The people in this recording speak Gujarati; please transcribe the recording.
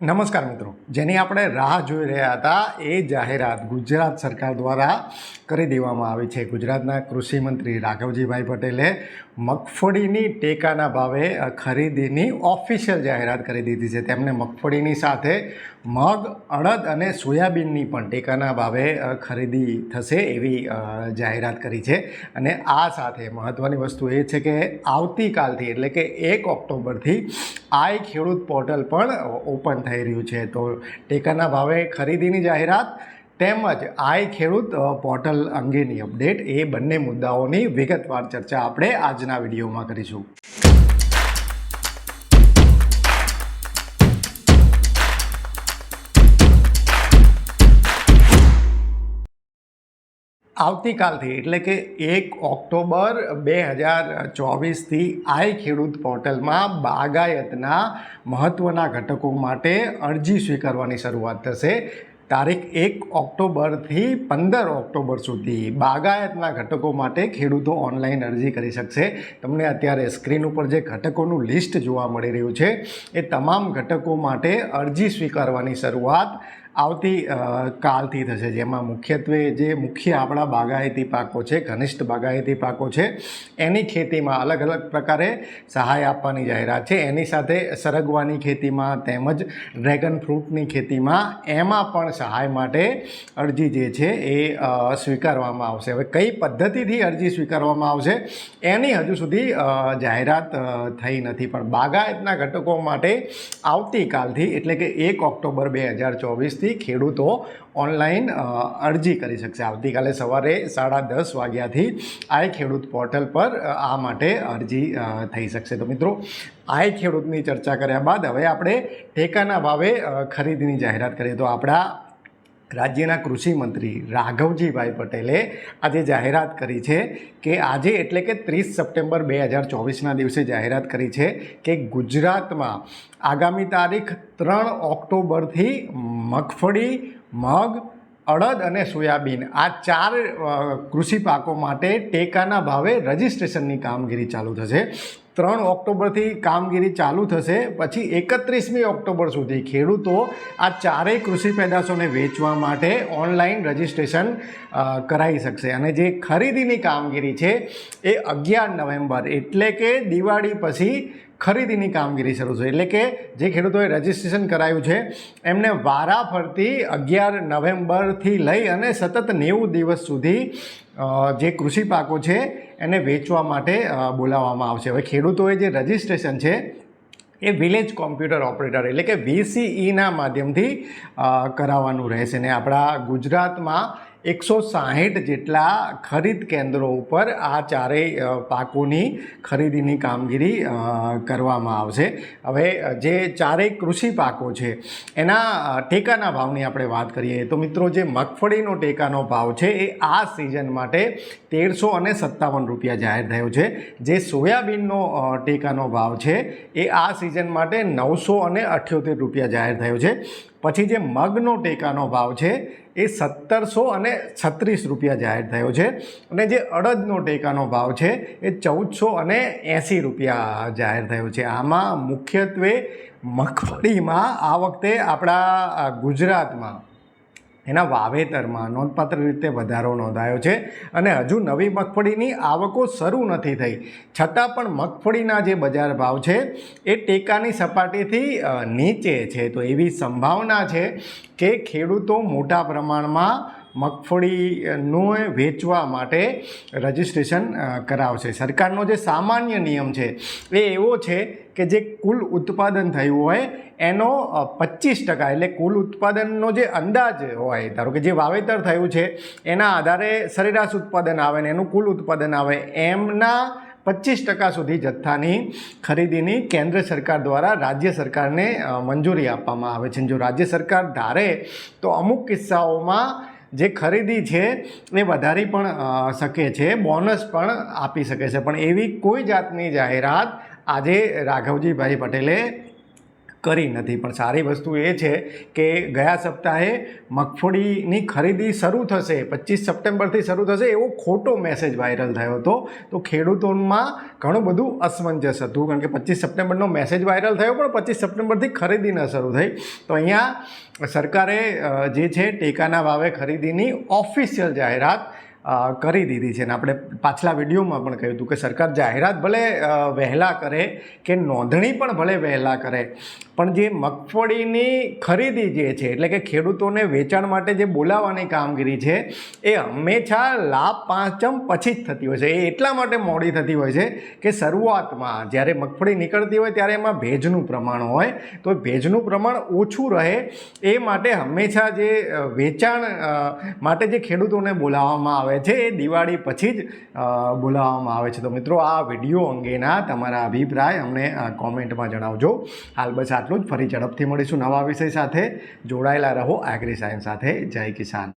નમસ્કાર મિત્રો. જેની આપણે રાહ જોઈ રહ્યા હતા, એ જાહેરાત ગુજરાત સરકાર દ્વારા કરી દેવામાં આવી છે. ગુજરાતના કૃષિમંત્રી રાઘવજીભાઈ પટેલે મગફળીની ટેકાના ભાવે ખરીદીની ઓફિશિયલ જાહેરાત કરી દીધી છે. તેમણે મગફળીની સાથે મગ, અડદ અને સોયાબીનની પણ ટેકાના ભાવે ખરીદી થશે એવી જાહેરાત કરી છે. અને આ સાથે મહત્ત્વની વસ્તુ એ છે કે આવતીકાલથી, એટલે કે એક ઓક્ટોબરથી આઈ ખેડૂત પોર્ટલ પણ ઓપન થઈ રહ્યું છે. તો ટેકાના ભાવે ખરીદીની જાહેરાત તેમજ આઈ ખેડૂત પોર્ટલ અંગેની અપડેટ એ બંને મુદ્દાઓની વિગતવાર ચર્ચા આપણે આજના વિડીયોમાં કરીશું. આવતીકાલથી, એટલે કે એક ઓક્ટોબર બે હજાર ચોવીસથી આઈ ખેડૂત પોર્ટલમાં બાગાયતના મહત્ત્વના ઘટકો માટે અરજી સ્વીકારવાની શરૂઆત થશે. તારીખ એક ઓક્ટોબરથી પંદર ઓક્ટોબર સુધી બાગાયતના ઘટકો માટે ખેડૂતો ઓનલાઈન અરજી કરી શકશે. તમને અત્યારે સ્ક્રીન ઉપર જે ઘટકોનું લિસ્ટ જોવા મળી રહ્યું છે, એ તમામ ઘટકો માટે અરજી સ્વીકારવાની શરૂઆત આવતી કાલથી થશે. જેમાં મુખ્યત્વે જે મુખ્ય આપણા બાગાયતી પાકો છે, ઘનિષ્ઠ બાગાયતી પાકો છે, એની ખેતીમાં અલગ અલગ પ્રકારે સહાય આપવાની જાહેરાત છે. એની સાથે સરગવાની ખેતીમાં તેમજ ડ્રેગન ફ્રૂટની ખેતીમાં એમાં પણ સહાય માટે અરજી જે છે એ સ્વીકારવામાં આવશે. હવે કઈ પદ્ધતિથી અરજી સ્વીકારવામાં આવશે, એની હજુ સુધી જાહેરાત થઈ નથી. પણ બાગાયતના ઘટકો માટે આવતીકાલથી, એટલે કે એક ઓક્ટોબર બે હજાર ચોવીસથી ખેડૂતો ઓનલાઈન અરજી કરી શકશે. આવતીકાલે સવારે સાડા દસ વાગ્યાથી આઈ ખેડૂત પોર્ટલ પર આ માટે અરજી થઈ શકશે. તો મિત્રો, આઈ ખેડૂતની ચર્ચા કર્યા બાદ હવે આપણે ટેકાના ભાવે ખરીદીની જાહેરાત કરીએ. તો આપણા રાજ્યના કૃષિ મંત્રી રાઘવજીભાઈ પટેલે આજે જાહેરાત કરી છે કે આજે એટલે કે ત્રીસ સપ્ટેમ્બર બે હજાર ચોવીસના દિવસે જાહેરાત કરી છે કે ગુજરાતમાં આગામી તારીખ ત્રણ ઓક્ટોબરથી મગફળી, મગ, અડદ અને સોયાબીન આ ચાર કૃષિ પાકો માટે ટેકાના ભાવે રજિસ્ટ્રેશનની કામગીરી ચાલુ થશે. ત્રણ ઓક્ટોબરથી કામગીરી ચાલુ થશે, પછી એકત્રીસમી ઓક્ટોબર સુધી ખેડૂતો આ ચારેય કૃષિ પેદાશોને વેચવા માટે ઓનલાઈન રજિસ્ટ્રેશન કરાવી શકશે. અને જે ખરીદીની કામગીરી છે એ અગિયાર નવેમ્બર, એટલે કે દિવાળી પછી ખરીદીની કામગીરી શરૂ છે એટલે કે જે ખેડૂતોએ રજિસ્ટ્રેશન કરાયું છે, એમને વારા ફરતી અગિયાર નવેમ્બરથી લઈ અને સતત નેવું દિવસ સુધી જે કૃષિ પાકો છે, એને વેચવા માટે બોલાવવામાં આવશે. હવે ખેડૂતોએ જે રજિસ્ટ્રેશન છે, એ વિલેજ કોમ્પ્યુટર ઓપરેટર એટલે કે વીસીઈના માધ્યમથી કરાવવાનું રહેશે. ને આપણા ગુજરાતમાં એકસો સાહીઠ જેટલા ખરીદ કેન્દ્રો ઉપર આ ચારેય પાકોની ખરીદીની કામગીરી કરવામાં આવશે. હવે જે ચારેય કૃષિ પાકો છે, એના ટેકાના ભાવની આપણે વાત કરીએ તો મિત્રો જે મગફળીનો ટેકાનો ભાવ છે, એ આ સિઝન માટે તેરસો અને સત્તાવન રૂપિયા જાહેર થયો છે. જે સોયાબીનનો ટેકાનો ભાવ છે, એ આ સિઝન માટે નવસો અને અઠ્યોતેર રૂપિયા જાહેર થયો છે. પછી જે મગનો ટેકાનો ભાવ છે એ સત્તરસો અને છત્રીસ રૂપિયા જાહેર થયો છે. અને જે અડદનો ટેકાનો ભાવ છે એ ચૌદસો અને એંસી રૂપિયા જાહેર થયો છે. આમાં મુખ્યત્વે મગફળીમાં આ વખતે આપણા ગુજરાતમાં એના વાવેતરમાં નોંધપાત્ર રીતે વધારો નોંધાયો છે અને હજુ નવી મગફળીની આવકો શરૂ નથી થઈ. છતાં પણ મગફળીના જે બજાર ભાવ છે, એ ટેકાની સપાટીથી નીચે છે. તો એવી સંભાવના છે કે ખેડૂતો મોટા પ્રમાણમાં મગફળીનું વેચવા માટે રજિસ્ટ્રેશન કરાવશે. સરકારનો જે સામાન્ય નિયમ છે એ એવો છે કે જે કુલ ઉત્પાદન થયું હોય એનો પચીસ ટકા એટલે કુલ ઉત્પાદનનો જે અંદાજ હોય, ધારો કે જે વાવેતર થયું છે એના આધારે સરેરાશ ઉત્પાદન આવે ને એનું કુલ ઉત્પાદન આવે, એમના પચીસ ટકા સુધી જથ્થાની ખરીદીની કેન્દ્ર સરકાર દ્વારા રાજ્ય સરકારને મંજૂરી આપવામાં આવે છે. જો રાજ્ય સરકાર ધારે તો અમુક કિસ્સાઓમાં જે ખરીદી છે એ વધારી પણ શકે છે, બોનસ પણ આપી શકે છે. પણ એવી કોઈ જાતની જાહેરાત આજે રાઘવજીભાઈ પટેલે કરી નથી. પણ સારી વસ્તુ એ છે કે ગયા સપ્તાહે મગફળીની ખરીદી શરૂ થશે. પચીસ સપ્ટેમ્બરથી શરૂ થશે એવો ખોટો મેસેજ વાયરલ થયો હતો. તો ખેડૂતોમાં ઘણું બધું અસમંજસ હતું. કારણ કે પચીસ સપ્ટેમ્બરનો મેસેજ વાયરલ થયો, પણ પચીસ સપ્ટેમ્બરથી ખરીદી ન શરૂ થઈ. તો અહીંયા સરકારે જે છે ટેકાના ભાવે ખરીદીની ઓફિશિયલ જાહેરાત કરી દીધી છે. અને આપણે પાછલા વિડીયોમાં પણ કહ્યું હતું કે સરકાર જાહેરાત ભલે વહેલા કરે કે નોંધણી પણ ભલે વહેલા કરે, પણ જે મગફળીની ખરીદી જે છે, એટલે કે ખેડૂતોને વેચાણ માટે જે બોલાવવાની કામગીરી છે, એ હંમેશા લાભ પાંચમ પછી જ થતી હોય છે. એ એટલા માટે મોડી થતી હોય છે કે શરૂઆતમાં જ્યારે મગફળી નીકળતી હોય ત્યારે એમાં ભેજનું પ્રમાણ હોય, તો ભેજનું પ્રમાણ ઓછું રહે. એ માટે હંમેશા જે વેચાણ માટે જે ખેડૂતોને બોલાવવામાં આવે છે, એ દિવાળી પછી જ બોલાવવામાં આવે છે. તો મિત્રો, આ વીડિયો અંગેના તમારા અભિપ્રાય અમને કોમેન્ટમાં જણાવજો. હાલ બસ આટલું જ. ફરી ઝડપથી મળીશું નવા વિષય સાથે. જોડાયેલા રહો એગ્રી સાયન્સ સાથે. જય કિસાન.